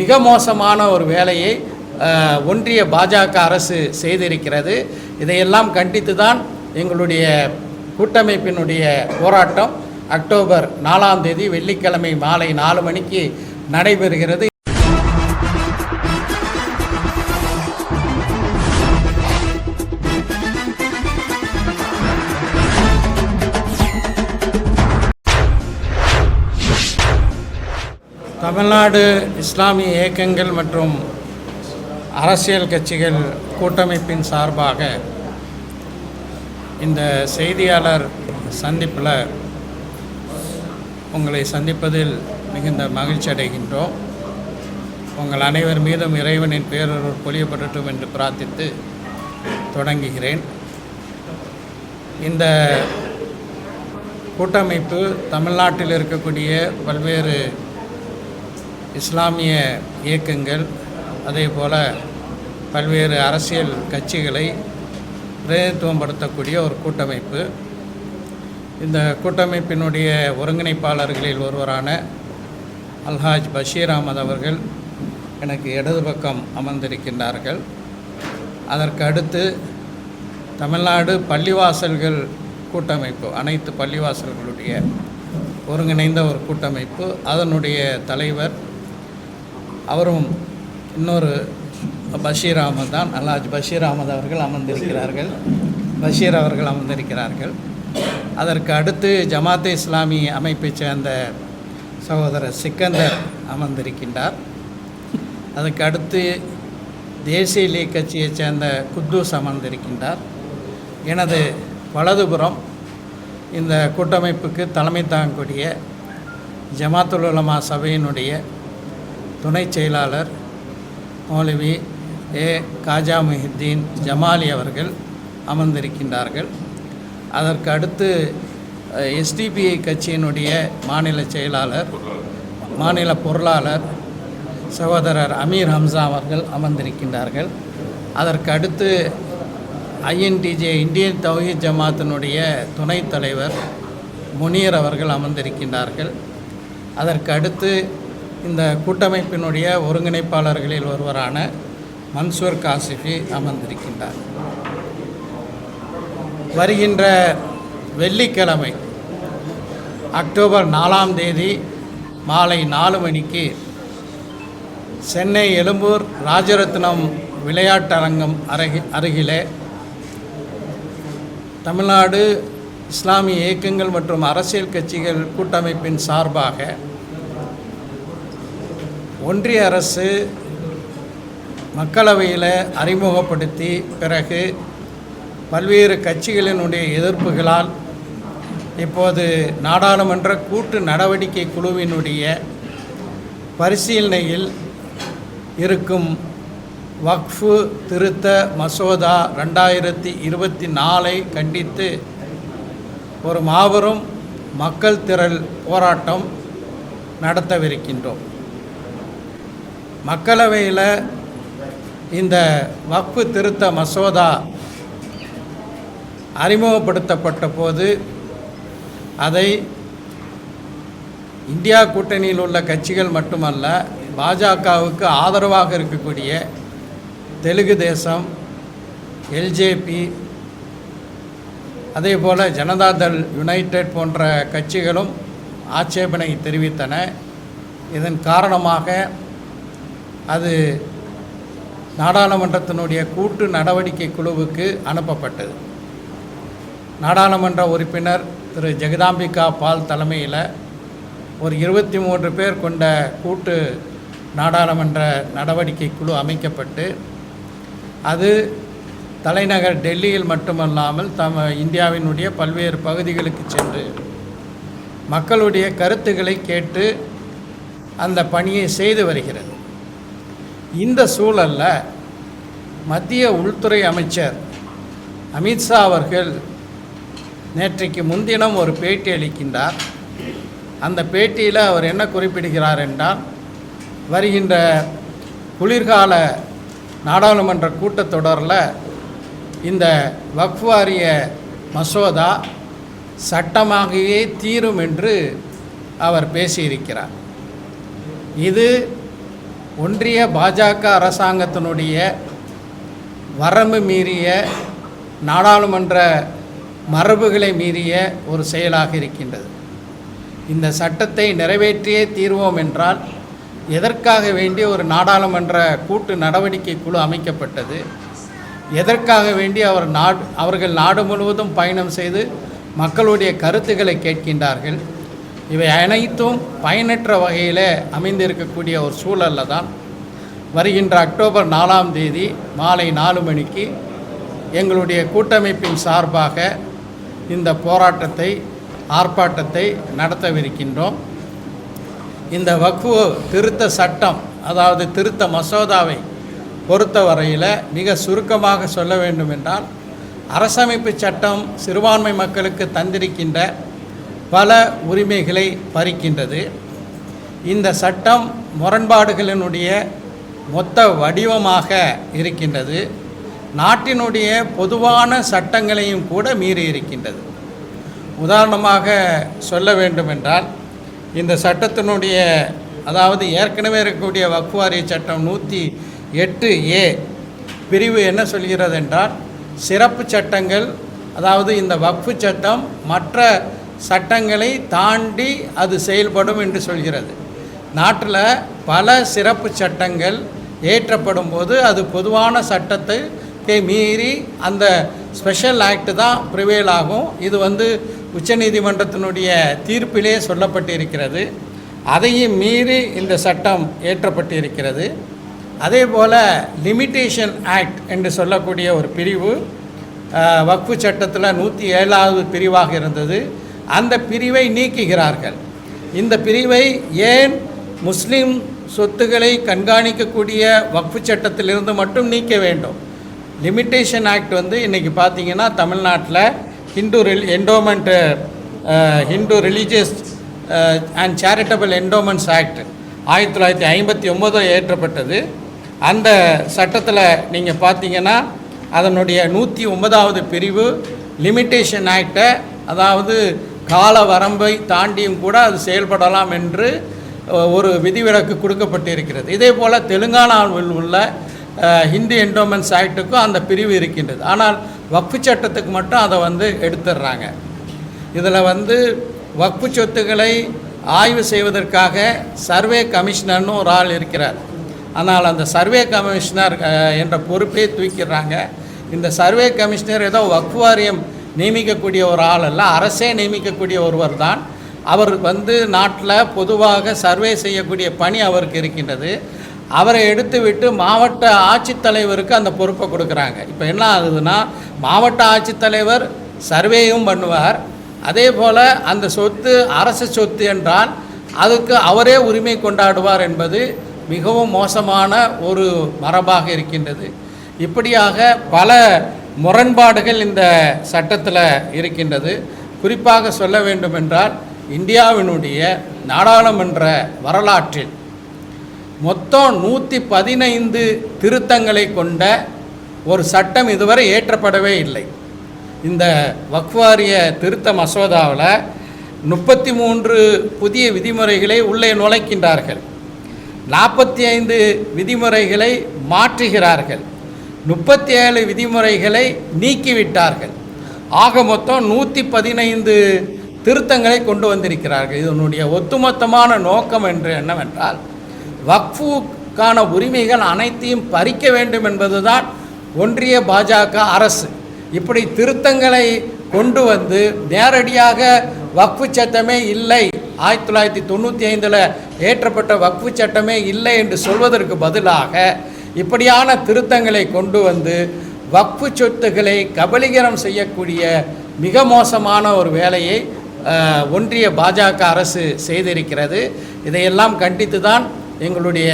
மிக மோசமான ஒரு வேலையை ஒன்றிய பாஜக அரசு செய்திருக்கிறது. இதையெல்லாம் கண்டித்து தான் எங்களுடைய கூட்டமைப்பினுடைய போராட்டம் அக்டோபர் நாலாம் தேதி வெள்ளிக்கிழமை மாலை நாலு மணிக்கு நடைபெறுகிறது. தமிழ்நாடு இஸ்லாமிய இயக்கங்கள் மற்றும் அரசியல் கட்சிகள் கூட்டமைப்பின் சார்பாக இந்த செய்தியாளர் சந்திப்பில் உங்களை சந்திப்பதில் மிகுந்த மகிழ்ச்சி அடைகின்றோம். உங்கள் அனைவர் மீதும் இறைவனின் பேரொருள் பொழியப்படட்டும் என்று பிரார்த்தித்து தொடங்குகிறேன். இந்த கூட்டமைப்பு தமிழ்நாட்டில் இருக்கக்கூடிய பல்வேறு இஸ்லாமிய இயக்கங்கள் அதே போல் பல்வேறு அரசியல் கட்சிகளை பிரதிநிதித்துவப்படுத்தக்கூடிய ஒரு கூட்டமைப்பு. இந்த கூட்டமைப்பினுடைய ஒருங்கிணைப்பாளர்களில் ஒருவரான அல்ஹாஜ் பஷீர் அகமது அவர்கள் எனக்கு இடது பக்கம் அமர்ந்திருக்கின்றார்கள். அதற்கு அடுத்து தமிழ்நாடு பள்ளிவாசல்கள் கூட்டமைப்பு அனைத்து பள்ளிவாசல்களுடைய ஒருங்கிணைந்த ஒரு கூட்டமைப்பு. அதனுடைய தலைவர் அவரும் இன்னொரு பஷீர் அகமது தான். அல்லாஜ் பஷீர் அகமது அவர்கள் அமர்ந்திருக்கிறார்கள். பஷீர் அவர்கள் அமர்ந்திருக்கிறார்கள். அதற்கு அடுத்து ஜமாத்தே இஸ்லாமி அமைப்பைச் சேர்ந்த சகோதரர் சிக்கந்தர் அமர்ந்திருக்கின்றார். அதுக்கு அடுத்து தேசிய லீக் கட்சியைச் சேர்ந்த குத்தூஸ் அமர்ந்திருக்கின்றார். எனது வலதுபுறம் இந்த கூட்டமைப்புக்கு தலைமை தாங்கக்கூடிய ஜமாத்துல் உலமா சபையினுடைய துணை செயலாளர் மௌலவி ஏ. காஜா முஹித்தீன் ஜமாலி அவர்கள் அமர்ந்திருக்கின்றார்கள். அதற்கு அடுத்து எஸ்டிபிஐ கட்சியினுடைய மாநில செயலாளர் மாநில பொருளாளர் சகோதரர் அமீர் ஹம்சா அவர்கள் அமர்ந்திருக்கின்றார்கள். அதற்கு அடுத்து ஐஎன்டிஜே இந்தியன் தௌஹீத் ஜமாத்தினுடைய துணைத் தலைவர் முனீர் அவர்கள் அமர்ந்திருக்கின்றார்கள். அதற்கு அடுத்து இந்த கூட்டமைப்பினுடைய ஒருங்கிணைப்பாளர்களில் ஒருவரான மன்சூர் காசிஃபி அமர்ந்திருக்கின்றார். வருகின்ற வெள்ளிக்கிழமை அக்டோபர் நாலாம் தேதி மாலை நாலு மணிக்கு சென்னை எழும்பூர் ராஜரத்னம் விளையாட்டரங்கம் அருகி அருகிலே தமிழ்நாடு இஸ்லாமிய இயக்கங்கள் மற்றும் அரசியல் கட்சிகள் கூட்டமைப்பின் சார்பாக ஒன்றிய அரசு மக்களவையில் அறிமுகப்படுத்தி பிறகு பல்வேறு கட்சிகளினுடைய எதிர்ப்புகளால் இப்போது நாடாளுமன்ற கூட்டு நடவடிக்கை குழுவினுடைய பரிசீலனையில் இருக்கும் வக்ஃபு திருத்த மசோதா ரெண்டாயிரத்தி இருபத்தி நாலை கண்டித்து ஒரு மாபெரும் மக்கள் திரள் போராட்டம் நடத்தவிருக்கின்றோம். மக்களவையில் இந்த வக்ஃபு திருத்த மசோதா அறிமுகப்படுத்தப்பட்ட போது அதை இந்தியா கூட்டணியில் உள்ள கட்சிகள் மட்டுமல்ல பாஜகவுக்கு ஆதரவாக இருக்கக்கூடிய தெலுங்கு தேசம் எல்ஜேபி அதே போல் ஜனதாதள் யுனைடெட் போன்ற கட்சிகளும் ஆட்சேபனை தெரிவித்தன. இதன் காரணமாக அது நாடாளுமன்றத்தினுடைய கூட்டு நடவடிக்கை குழுவுக்கு அனுப்பப்பட்டது. நாடாளுமன்ற உறுப்பினர் திரு. ஜெகதாம்பிகா பால் தலைமையில் ஒரு இருபத்தி மூன்று பேர் கொண்ட கூட்டு நாடாளுமன்ற நடவடிக்கை குழு அமைக்கப்பட்டு அது தலைநகர் டெல்லியில் மட்டுமல்லாமல் தம இந்தியாவினுடைய பல்வேறு பகுதிகளுக்கு சென்று மக்களுடைய கருத்துக்களை கேட்டு அந்த பணியை செய்து வருகிறது. இந்த சூழலில் மத்திய உள்துறை அமைச்சர் அமித்ஷா அவர்கள் நேற்றைக்கு முன்தினம் ஒரு பேட்டி அளிக்கின்றார். அந்த பேட்டியில் அவர் என்ன குறிப்பிடுகிறார் என்றால் வருகின்ற குளிர்கால நாடாளுமன்ற கூட்டத்தொடரில் இந்த வக்ஃப் வாரிய மசோதா சட்டமாகவே தீரும் என்று அவர் பேசியிருக்கிறார். இது ஒன்றிய பாஜக அரசாங்கத்தினுடைய வரம்பு மீறிய நாடாளுமன்ற மரபுகளை மீறிய ஒரு செயலாக இருக்கின்றது. இந்த சட்டத்தை நிறைவேற்றியே தீர்வோம் என்றால் எதற்காக வேண்டிய ஒரு நாடாளுமன்ற கூட்டு நடவடிக்கை குழு அமைக்கப்பட்டது? எதற்காக வேண்டி அவர் நாடு அவர்கள் நாடு முழுவதும் பயணம் செய்து மக்களுடைய கருத்துக்களை கேட்கின்றார்கள்? இவை அனைத்தும் பயனற்ற வகையில் அமைந்திருக்கக்கூடிய ஒரு சூழலில் தான் வருகின்ற அக்டோபர் நாலாம் தேதி மாலை நாலு மணிக்கு எங்களுடைய கூட்டமைப்பின் சார்பாக இந்த போராட்டத்தை ஆர்ப்பாட்டத்தை நடத்தவிருக்கின்றோம். இந்த வக்ஃபு திருத்த சட்டம் அதாவது திருத்த மசோதாவை பொறுத்த வரையில் மிக சுருக்கமாக சொல்ல வேண்டும் என்றால் அரசமைப்பு சட்டம் சிறுபான்மை மக்களுக்கு தந்திருக்கின்ற பல உரிமைகளை பறிக்கின்றது. இந்த சட்டம் முரண்பாடுகளினுடைய மொத்த வடிவமாக இருக்கின்றது. நாட்டினுடைய பொதுவான சட்டங்களையும் கூட மீறி இருக்கின்றது. உதாரணமாக சொல்ல வேண்டுமென்றால் இந்த சட்டத்தினுடைய அதாவது ஏற்கனவே இருக்கக்கூடிய வக்குவாரிய சட்டம் நூற்றி எட்டு ஏ பிரிவு என்ன சொல்கிறது என்றால் சிறப்பு சட்டங்கள் அதாவது இந்த வக்ஃபு சட்டம் மற்ற சட்டங்களை தாண்டி அது செயல்படும் என்று சொல்கிறது. நாட்டில் பல சிறப்பு சட்டங்கள் ஏற்றப்படும் போது அது பொதுவான சட்டத்தை மீறி அந்த ஸ்பெஷல் ஆக்ட் தான் ப்ரிவேல் ஆகும். இது வந்து உச்சநீதிமன்றத்தினுடைய தீர்ப்பிலே சொல்லப்பட்டிருக்கிறது. அதையும் மீறி இந்த சட்டம் ஏற்றப்பட்டிருக்கிறது. அதே போல் லிமிட்டேஷன் ஆக்ட் என்று சொல்லக்கூடிய ஒரு பிரிவு வக்ஃபு சட்டத்தில் நூற்றி ஏழாவது பிரிவாக இருந்தது. அந்த பிரிவை நீக்குகிறார்கள். இந்த பிரிவை ஏன் முஸ்லீம் சொத்துக்களை கண்காணிக்கக்கூடிய வக்ஃபு சட்டத்திலிருந்து மட்டும் நீக்க வேண்டும்? லிமிட்டேஷன் ஆக்ட் வந்து இன்றைக்கி பார்த்தீங்கன்னா தமிழ்நாட்டில் ஹிந்து ரில் endowment Hindu religious and charitable endowments act ஆயிரத்தி தொள்ளாயிரத்தி ஐம்பத்தி ஒம்போதில் ஏற்றப்பட்டது. அந்த சட்டத்தில் நீங்கள் பார்த்தீங்கன்னா அதனுடைய நூற்றி ஒன்பதாவது பிரிவு லிமிட்டேஷன் ஆக்டை அதாவது கால வரம்பை தாண்டியும் கூட அது செயல்படலாம் என்று ஒரு விதிவிலக்கு கொடுக்கப்பட்டிருக்கிறது. இதே போல் தெலுங்கானாவில் உள்ள ஹிந்தி என்டோமென்ஸ் என்டோமெண்ட்ஸ் ஆக்டுக்கும் அந்த பிரிவு இருக்கின்றது. ஆனால் வக்ஃபு சட்டத்துக்கு மட்டும் அதை வந்து எடுத்துடுறாங்க இதில் வந்து வக்ஃபு சொத்துக்களை ஆய்வு செய்வதற்காக சர்வே கமிஷனர்னு ஒரு ஆள் இருக்கிறார். ஆனால் அந்த சர்வே கமிஷனர் என்ற பொறுப்பே தூக்கிடுறாங்க இந்த சர்வே கமிஷனர் ஏதோ வக்ஃபு வாரியம் நியமிக்கக்கூடிய ஒரு ஆள் அல்ல அரசே நியமிக்கக்கூடிய ஒருவர் தான். அவர் வந்து நாட்டில் பொதுவாக சர்வே செய்யக்கூடிய பணி அவருக்கு இருக்கின்றது. அவரை எடுத்துவிட்டு மாவட்ட ஆட்சித்தலைவருக்கு அந்த பொறுப்பை கொடுக்குறாங்க. இப்போ என்ன ஆகுதுன்னா மாவட்ட ஆட்சித்தலைவர் சர்வேயும் பண்ணுவார். அதே போல் அந்த சொத்து அரசு சொத்து என்றால் அதுக்கு அவரே உரிமை கொண்டாடுவார் என்பது மிகவும் மோசமான ஒரு மரபாக இருக்கின்றது. இப்படியாக பல முரண்பாடுகள் இந்த சட்டத்தில் இருக்கின்றது. குறிப்பாக சொல்ல வேண்டுமென்றால் இந்தியாவினுடைய நாடாளுமன்ற வரலாற்றில் மொத்தம் நூற்றி பதினைந்து திருத்தங்களை கொண்ட ஒரு சட்டம் இதுவரை ஏற்றப்படவே இல்லை. இந்த வக்வாரிய திருத்த மசோதாவில் முப்பத்தி மூன்று புதிய விதிமுறைகளை உள்ளே நுழைக்கின்றார்கள். நாற்பத்தி ஐந்து விதிமுறைகளை மாற்றுகிறார்கள். முப்பத்தி ஏழு விதிமுறைகளை நீக்கிவிட்டார்கள். ஆக மொத்தம் நூற்றி பதினைந்து திருத்தங்களை கொண்டு வந்திருக்கிறார்கள். இதனுடைய ஒட்டுமொத்தமான நோக்கம் என்று என்னவென்றால் வக்ஃபுக்கான உரிமைகள் அனைத்தையும் பறிக்க வேண்டும் என்பதுதான் ஒன்றிய பாஜக அரசு. இப்படி திருத்தங்களை கொண்டு வந்து நேரடியாக வக்ஃபு சட்டமே இல்லை. ஆயிரத்தி தொள்ளாயிரத்தி தொண்ணூற்றி ஐந்தில் ஏற்றப்பட்ட வக்ஃபு சட்டமே இல்லை என்று சொல்வதற்கு பதிலாக இப்படியான திருத்தங்களை கொண்டு வந்து வக்ஃபு சொத்துக்களை கபலீகரம் செய்யக்கூடிய மிக மோசமான ஒரு வேலையை ஒன்றிய பாஜக அரசு செய்திருக்கிறது. இதையெல்லாம் கண்டித்து தான் எங்களுடைய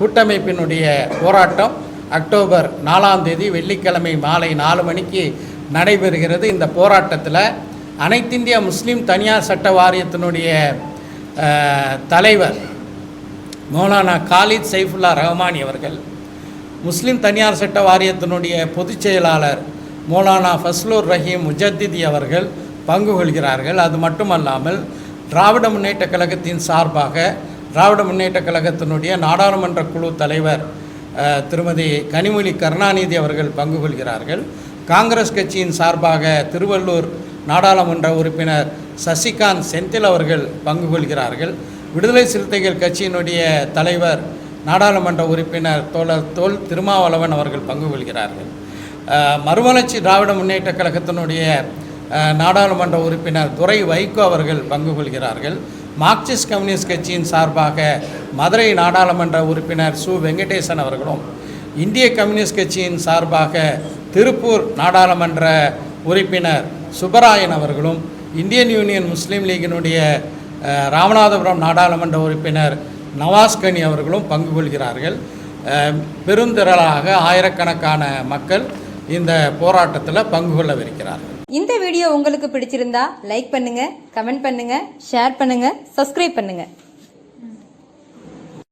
கூட்டமைப்பினுடைய போராட்டம் அக்டோபர் நாலாம் தேதி வெள்ளிக்கிழமை மாலை நாலு மணிக்கு நடைபெறுகிறது. இந்த போராட்டத்தில் அனைத்திந்திய முஸ்லீம் தனியார் சட்ட வாரியத்தினுடைய தலைவர் மௌலானா காலித் சைஃபுல்லா ரஹ்மானி அவர்கள் முஸ்லீம் தனியார் சட்ட வாரியத்தினுடைய பொதுச் செயலாளர் மௌலானா ஃபஸ்லூர் ரஹீம் முஜத்திதி அவர்கள் பங்கு கொள்கிறார்கள். அது மட்டுமல்லாமல் திராவிட முன்னேற்ற கழகத்தின் சார்பாக திராவிட முன்னேற்றக் கழகத்தினுடைய நாடாளுமன்ற குழு தலைவர் திருமதி கனிமொழி கருணாநிதி அவர்கள் பங்கு கொள்கிறார்கள். காங்கிரஸ் கட்சியின் சார்பாக திருவள்ளூர் நாடாளுமன்ற உறுப்பினர் சசிகாந்த் செந்தில் அவர்கள் பங்கு கொள்கிறார்கள். விடுதலை சிறுத்தைகள் கட்சியினுடைய தலைவர் நாடாளுமன்ற உறுப்பினர் தோழர் தோல் திருமாவளவன் அவர்கள் பங்கு கொள்கிறார்கள். மறுமலர்ச்சி திராவிட முன்னேற்ற கழகத்தினுடைய நாடாளுமன்ற உறுப்பினர் துரை வைகோ அவர்கள் பங்கு கொள்கிறார்கள். மார்க்சிஸ்ட் கம்யூனிஸ்ட் கட்சியின் சார்பாக மதுரை நாடாளுமன்ற உறுப்பினர் சு. வெங்கடேசன் அவர்களும் இந்திய கம்யூனிஸ்ட் கட்சியின் சார்பாக திருப்பூர் நாடாளுமன்ற உறுப்பினர் சுப்பராயன் அவர்களும் இந்தியன் யூனியன் முஸ்லீம் லீகினுடைய ராமநாதபுரம் நாடாளுமன்ற உறுப்பினர் நவாஸ்கனி அவர்களும் பங்கு கொள்கிறார்கள். பெருந்திரளாக ஆயிரக்கணக்கான மக்கள் இந்த போராட்டத்தில் பங்கு கொள்ளவிருக்கிறார்கள். இந்த வீடியோ உங்களுக்கு பிடிச்சிருந்தா லைக் பண்ணுங்க கமெண்ட் பண்ணுங்க ஷேர் பண்ணுங்க சப்ஸ்கிரைப் பண்ணுங்க.